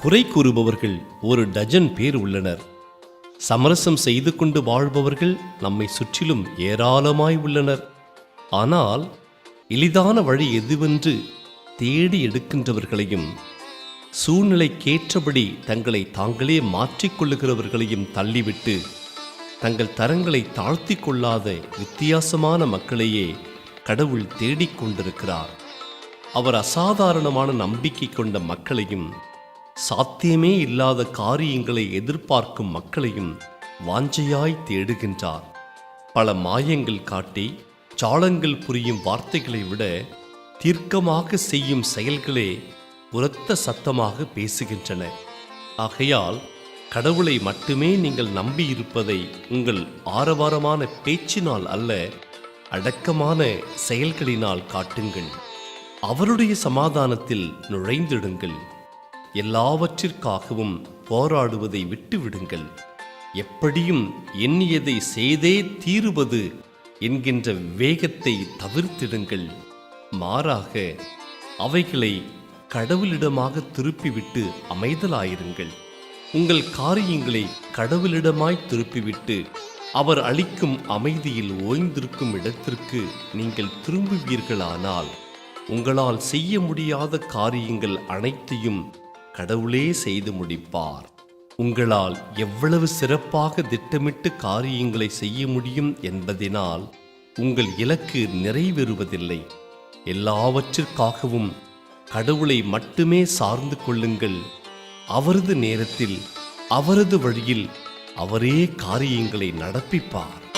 குறை கூறுபவர்கள் ஒரு டஜன் பேர் உள்ளனர். சமரசம் செய்து கொண்டு வாழ்பவர்கள் நம்மை சுற்றிலும் ஏராளமாய் உள்ளனர். ஆனால் எளிதான வழி எதுவென்று தேடி எடுக்கின்றவர்களையும் சூழ்நிலைக்கேற்றபடி தங்களை தாங்களே மாற்றிக்கொள்ளுகிறவர்களையும் தள்ளிவிட்டு தங்கள் தரங்களை தாழ்த்தி கொள்ளாத வித்தியாசமான மக்களையே கடவுள் தேடிக் கொண்டிருக்கிறார். அவர் அசாதாரணமான நம்பிக்கை கொண்ட மக்களையும் சாத்தியமே இல்லாத காரியங்களை எதிர்பார்க்கும் மக்களையும் வாஞ்சையாய் தேடுகின்றார். பல மாயங்கள் காட்டி சாளங்கள் புரியும் வார்த்தைகளை விட தீர்க்கமாக செய்யும் செயல்களே உரத்த சத்தமாக பேசுகின்றன. ஆகையால் கடவுளை மட்டுமே நீங்கள் நம்பியிருப்பதை உங்கள் ஆரவாரமான பேச்சினால் அல்ல அடக்கமான செயல்களினால் காட்டுங்கள். அவருடைய சமாதானத்தில் நுழைந்திடுங்கள். எல்லாவற்றிற்காகவும் போராடுவதை விட்டுவிடுங்கள். எப்படியும் எண்ணியதை செய்தே தீருவது என்கின்ற வேகத்தை தவிர்த்திடுங்கள். மாறாக அவைகளை கடவுளிடமாக திருப்பிவிட்டு அமைதலாயிருங்கள். உங்கள் காரியங்களை கடவுளிடமாய் திருப்பிவிட்டு அவர் அளிக்கும் அமைதியில் ஓய்ந்திருக்கும் இடத்திற்கு நீங்கள் திரும்புவீர்களானால் உங்களால் செய்ய முடியாத காரியங்கள் அனைத்தையும் கடவுளே செய்து முடிப்பார். உங்களால் எவ்வளவு சிறப்பாக திட்டமிட்டு காரியங்களை செய்ய முடியும் என்பதினால் உங்கள் இலக்கு நிறைவேறுவதில்லை. எல்லாவற்றிற்காகவும் கடவுளை மட்டுமே சார்ந்து கொள்ளுங்கள். அவரது நேரத்தில் அவரது வழியில் அவரே காரியங்களை நடப்பிப்பார்.